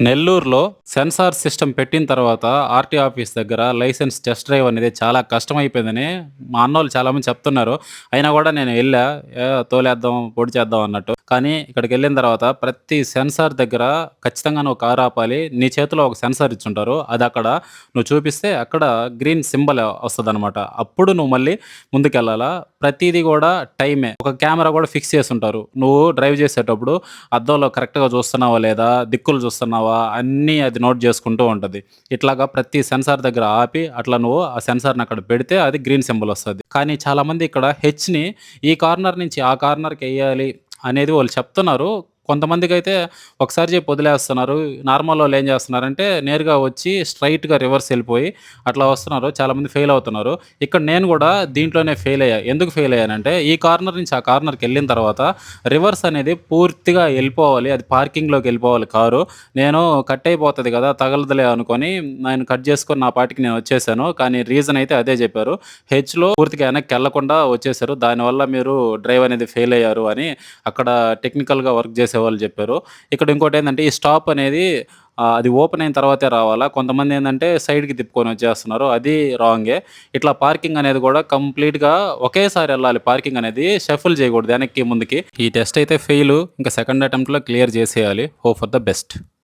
నెల్లూరులో censor system పెట్టిన తర్వాత ఆర్టీ ఆఫీస్ దగ్గర లైసెన్స్ టెస్ట్ డ్రైవ్ అనేది చాలా కష్టమైపోయిందని మా అన్నోళ్ళు చాలామంది చెప్తున్నారు. అయినా కూడా నేను వెళ్ళా తోలేద్దాం పొడి చేద్దాం అన్నట్టు. కానీ ఇక్కడికి వెళ్ళిన తర్వాత ప్రతి సెన్సార్ దగ్గర ఖచ్చితంగా నువ్వు కారు ఆపాలి. నీ చేతిలో ఒక సెన్సార్ ఇచ్చుంటారు. అది అక్కడ నువ్వు చూపిస్తే అక్కడ గ్రీన్ సింబల్ వస్తుంది అనమాట అప్పుడు నువ్వు మళ్ళీ ముందుకెళ్ళాలా? ప్రతిదీ కూడా టైమే. ఒక కెమెరా కూడా ఫిక్స్ చేసి ఉంటారు నువ్వు డ్రైవ్ చేసేటప్పుడు అద్దంలో కరెక్ట్గా చూస్తున్నావా లేదా? దిక్కులు చూస్తున్నావా? అన్నీ అది నోట్ చేసుకుంటూ ఉంటుంది. ఇట్లాగా ప్రతి సెన్సార్ దగ్గర ఆపి అట్లా నువ్వు ఆ సెన్సార్ని అక్కడ పెడితే అది గ్రీన్ సింబల్ వస్తుంది. కానీ చాలామంది ఇక్కడ హెచ్ని ఈ కార్నర్ నుంచి ఆ కార్నర్కి వేయాలి. అనేది వాళ్ళు చెప్తున్నారు. కొంతమందికి అయితే ఒకసారి చెప్పి వదిలేస్తున్నారు. నార్మల్ వాళ్ళు ఏం చేస్తున్నారంటే నేరుగా వచ్చి స్ట్రైట్గా రివర్స్ వెళ్ళిపోయి అట్లా వస్తున్నారు. చాలామంది ఫెయిల్ అవుతున్నారు. ఇక్కడ నేను కూడా దీంట్లోనే ఫెయిల్ అయ్యా. ఎందుకు ఫెయిల్ అయ్యానంటే ఈ కార్నర్ నుంచి ఆ కార్నర్కి వెళ్ళిన తర్వాత రివర్స్ అనేది పూర్తిగా వెళ్ళిపోవాలి. అది పార్కింగ్లోకి వెళ్ళిపోవాలి కారు. నేను కట్ అయిపోతుంది కదా తగలదులే అనుకొని నేను కట్ చేసుకొని నా పాటికి నేను వచ్చేసాను. కానీ రీజన్ అయితే అదే చెప్పారు. హెచ్లో పూర్తిగా వెనక్కి వెళ్ళకుండా వచ్చేసారు. దానివల్ల మీరు డ్రైవ్ అనేది ఫెయిల్ అయ్యారు అని అక్కడ టెక్నికల్గా వర్క్ చేసి వాళ్ళు చెప్పారు. ఇక్కడ ఇంకోటి ఏంటంటే ఈ స్టాప్ అనేది అది ఓపెన్ అయిన తర్వాతే రావాలా? కొంతమంది ఏంటంటే సైడ్కి తిప్పుకొని వచ్చేస్తున్నారు. అది రాంగే. ఇట్లా పార్కింగ్ అనేది కూడా కంప్లీట్గా ఒకేసారి వెళ్ళాలి. పార్కింగ్ అనేది షఫుల్ చేయకూడదు. వెనక్కి ముందుకి. ఈ టెస్ట్ అయితే ఫెయిల్. ఇంకా సెకండ్ అటెంప్ట్లో క్లియర్ చేసేయాలి. Hope for the best.